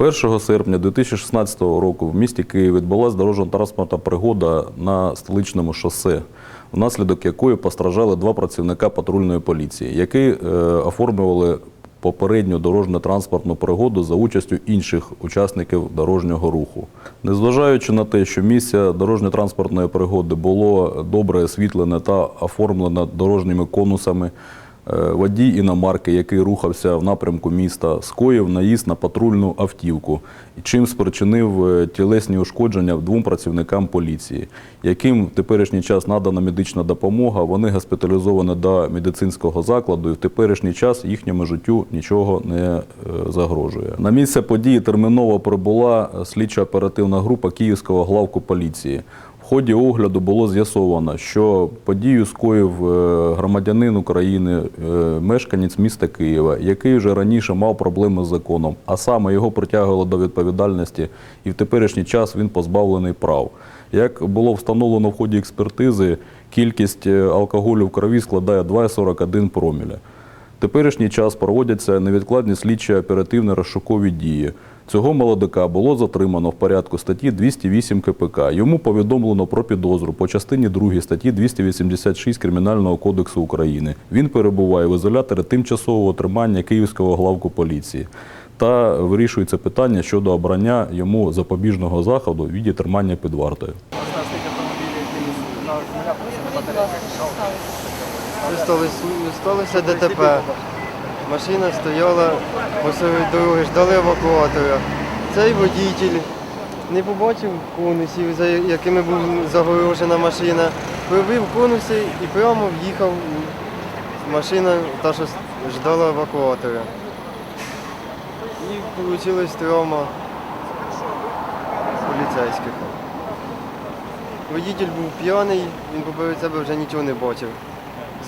1 серпня 2016 року в місті Київ відбулася дорожньо-транспортна пригода на столичному шосе, внаслідок якої постраждали два працівника патрульної поліції, які е, оформлювали попередню дорожньо-транспортну пригоду за участю інших учасників дорожнього руху. Незважаючи на те, що місце дорожньо-транспортної пригоди було добре освітлене та оформлене дорожніми конусами, Водій іномарки, який рухався в напрямку міста, скоїв наїзд на патрульну автівку, чим спричинив е, тілесні ушкодження двом працівникам поліції, яким в теперішній час надана медична допомога. Вони госпіталізовані до медицинського закладу, і в теперішній час їхньому життю нічого не е, загрожує. На місце події терміново прибула слідчо-оперативна група Київського главку поліції. Ході огляду було з'ясовано, що подію скоїв е, громадянин України, е, мешканець міста Києва, який вже раніше мав проблеми з законом, а саме його притягували до відповідальності, і в теперішній час він позбавлений прав. Як було встановлено в ході експертизи, кількість е, алкоголю в крові складає 2,41 проміля. Теперішній час проводяться невідкладні слідчі оперативно розшукові дії. Цього молодика було затримано в порядку статті 208 КПК. Йому повідомлено про підозру по частині 2 статті 286 Кримінального кодексу України. Він перебуває в ізоляторі тимчасового тримання Київського главку поліції. Та вирішується питання щодо обрання йому запобіжного заходу в віді тримання під вартою. Сталося, ДТП. Машина стояла посеред дороги, ждали евакуатора. Цей водій не побачив конусів, за якими була загорожена машина. Пробив конуси і прямо в'їхав машина, та, що ждала евакуатора. І вийшла травма поліцейських. Водитель був п'яний, він поперед себе вже нічого не бачив.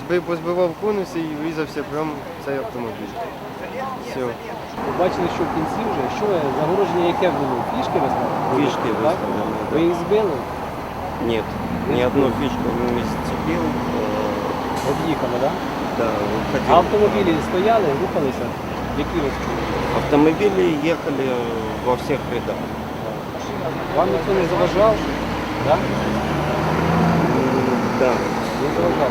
Збив, позбивав конуси і врізався прямо в цей автомобіль. Все. Ви бачили, що в кінці вже, що загороження яке було? Фішки виставили? Фішки Так? Ви їх збили? Нет, ни одну фишку не зацепил. Э, Об'їхали, так? Да, А выходил. автомобілі стояли, рухалися? Які розповіли? Автомобили ехали во всех рядах. Вам ніхто не заважав? Так? Да. Не заважав.